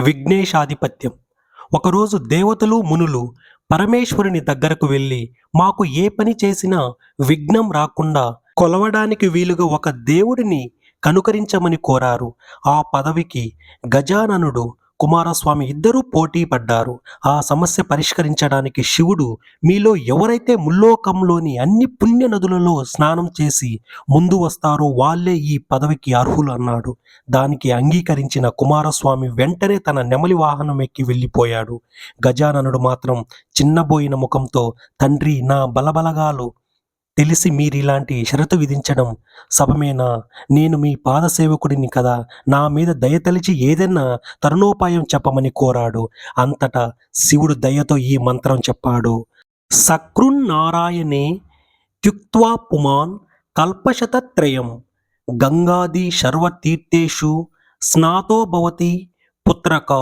విఘ్నేశాధిపత్యం. ఒకరోజు దేవతలు మునులు పరమేశ్వరుని దగ్గరకు వెళ్ళి మాకు ఏ పని చేసినా విఘ్నం రాకుండా కొలవడానికి వీలుగా ఒక దేవుడిని కనుకరించమని కోరారు. ఆ పదవికి గజాననుడు కుమారస్వామి ఇద్దరూ పోటీ పడ్డారు. ఆ సమస్య పరిష్కరించడానికి శివుడు మీలో ఎవరైతే ముల్లోకంలోని అన్ని పుణ్య నదులలో స్నానం చేసి ముందు వస్తారో వాళ్ళే ఈ పదవికి అర్హులు అన్నాడు దానికి అంగీకరించిన కుమారస్వామి వెంటనే తన నెమలి వాహనం ఎక్కి వెళ్ళిపోయాడు. గజాననుడు మాత్రం చిన్నబోయిన ముఖంతో తండ్రి నా బలబలగాలు తెలిసి మీరిలాంటి షరతు విధించడం సభమేనా? నేను మీ పాదసేవకుడిని కదా. నా మీద దయ తలిచి ఏదైనా తరుణోపాయం చెప్పమని కోరాడు. అంతటా శివుడు దయతో ఈ మంత్రం చెప్పాడు. సకృన్నారాయణే త్యుక్త్వా పుమాన్ కల్పశతత్రయం గంగాది సర్వతీర్థేషు స్నాతో భవతి పుత్రక.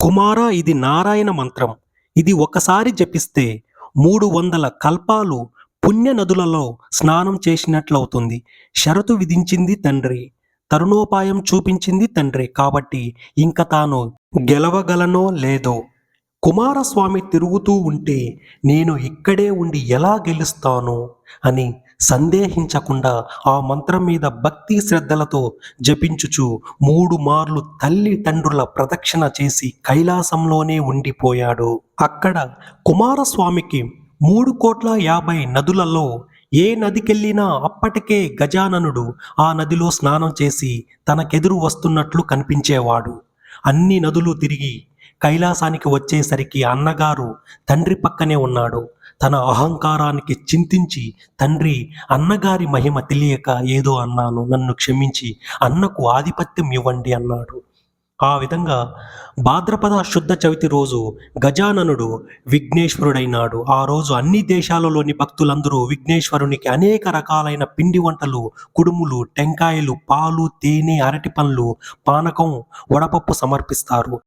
కుమార ఇది నారాయణ మంత్రం. ఇది ఒకసారి జపిస్తే మూడు వందల కల్పాలు పుణ్య నదులలో స్నానం చేసినట్లవుతుంది. షరతు విధించింది తండ్రి తరుణోపాయం చూపించింది తండ్రి కాబట్టి ఇంక తాను గెలవగలనో లేదో. కుమారస్వామి తిరుగుతూ ఉంటే నేను ఇక్కడే ఉండి ఎలా గెలుస్తాను అని సందేహించకుండా ఆ మంత్రం మీద భక్తి శ్రద్ధలతో జపించుచు మూడు మార్లు తల్లి తండ్రుల ప్రదక్షిణ చేసి కైలాసంలోనే ఉండిపోయాడు. అక్కడ కుమారస్వామికి మూడు కోట్ల యాభై నదులలో ఏ నదికెళ్ళినా అప్పటికే గజాననుడు ఆ నదిలో స్నానం చేసి తనకెదురు వస్తున్నట్లు కనిపించేవాడు. అన్ని నదులు తిరిగి కైలాసానికి వచ్చేసరికి అన్నగారు తండ్రి పక్కనే ఉన్నాడు. తన అహంకారానికి చింతించి తండ్రి అన్నగారి మహిమ తెలియక ఏదో అన్నాను. నన్ను క్షమించి అన్నకు ఆధిపత్యం ఇవ్వండి అన్నాడు. ఆ విధంగా భాద్రపద శుద్ధ చవితి రోజు గజాననుడు విఘ్నేశ్వరుడైనాడు. ఆ రోజు అన్ని దేశాలలోని భక్తులందరూ విఘ్నేశ్వరునికి అనేక రకాలైన పిండి వంటలు కుడుములు టెంకాయలు పాలు తేనె అరటి పండ్లు పానకం వడపప్పు సమర్పిస్తారు.